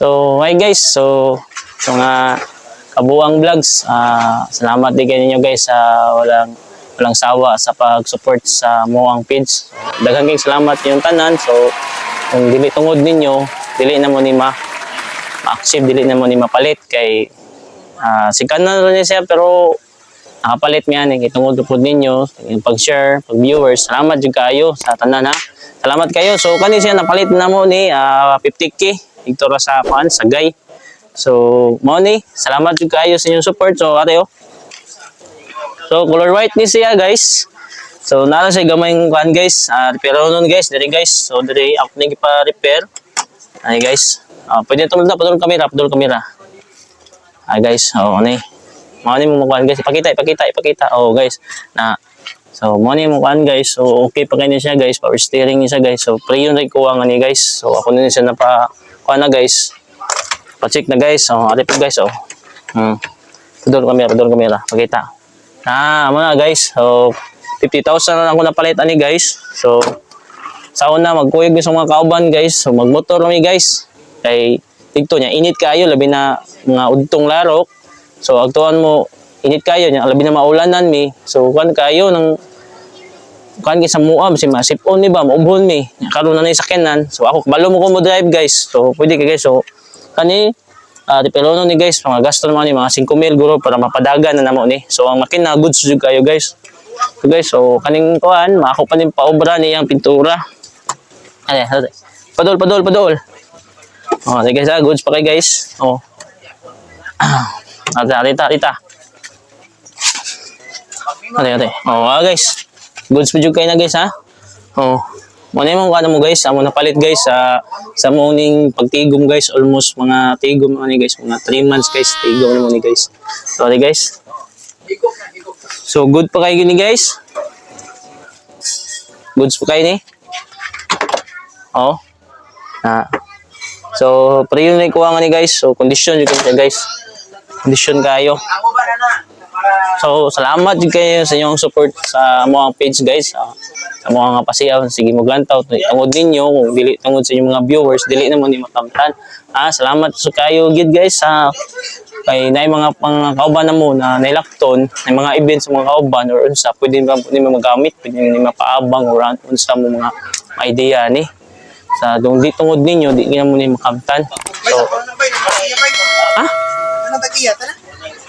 So, hi guys. So, sa mga kabuang vlogs, ah, salamat din kayo guys sa walang walang sawa sa pag-support sa Moang page. Daghang kayong salamat yung tanan. So, kung dili tungod ninyo, dili na mo ni ma ma-accept, dili na mo ni mapalit kay ah sikan na rin siya pero nakapalit nga ni itungod po ninyo yung pag-share, pag-viewers. Salamat jud kayo sa tanan ha. Salamat kayo. So kani siya napalit na mo ni ah, 50k dito ra sa pan sa gay. So mo ni salamat jud kayo sa inyong support. So ate oh. So color white ni siya guys. So nara siya gamay ng kan guys. Ah, pero nun guys, diri guys. So diri ako ni pa repair. Ay guys. Ah, pwede tulad na padul kamera, padul kamera. Ay guys, oh ano Mo ni mo kuan guys, ipakita, ipakita, ipakita. Oh guys, na So, mo ni mo kuan guys. So, okay pa kanya siya guys. Power steering niya siya guys. So, pre yun rin kuha nga ni guys. So, ako na siya napa kuha na guys. Pa-check na guys. So, po guys oh. Hmm. Padul kamera, padul kamera. Pakita. Ah, mo na guys. So, 50,000 na lang ako napalit ani guys. So, sa una magkuyog sa mga kauban guys. So, magmotor kami guys. Kay tigto niya init kayo labi na mga udtong larok. So, agtuan mo init kayo niya labi na maulanan mi. So, kan kayo ng kan sa muab si masipon ni ba maubhon mi. Karon na ni sakyanan. So ako balo mo ko mo drive guys. So pwede ka guys. So kani uh, pero no ni guys mga gasto naman ni mga 5 mil guro para mapadagan na namo ni. So ang makina goods jud kayo guys. So guys so kaning kuan mako pa ning paobra niyang pintura. Ano padol padol padol. Oh guys ah goods pa kay guys. Oh Ate, ate, ate. Ate, ate. Oh, ah, guys. Goods jud kayo na guys ha. Oh. Mo na mo ano mo guys, amo na palit guys sa sa morning pagtigom guys, almost mga tigom ano guys, mga 3 months guys, tigom na mo ni guys. Sorry guys. So good pa kayo gini guys. Goods pa kayo ni. Oh. Ah. So, pre yun na ikuha nga ni guys. So, condition yun kayo guys. Condition kayo. So, salamat kayo sa inyong support sa mga page guys. Sa, sa mga nga pasiyaw, sige mo glantaw. Tungod ninyo, kung dili tungod sa inyong mga viewers, dili naman ni makamtan. Ah, salamat sa kayo gid guys sa kay na mga pang kauban na mo na nailakton, na mga events mga kauban or unsa, pwede ba ni magamit, pwede ni mapaabang or unsa mo mga idea ni. Sa dong di tungod ninyo, di na mo ni makamtan. Ano tagiya? Tara.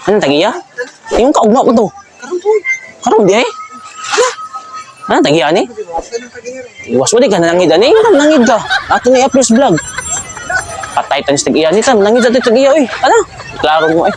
Ano tagiya? Yung kaugma ko to. Karon po. Karon di ay. Ano tagiya ni? Ano? Iwas mo di ka nangid ani, ano nangid ka. Ato ni April's vlog. Patay tan sa tagiya ni tam, nangid sa tagiya oy. Ano? Klaro mo eh.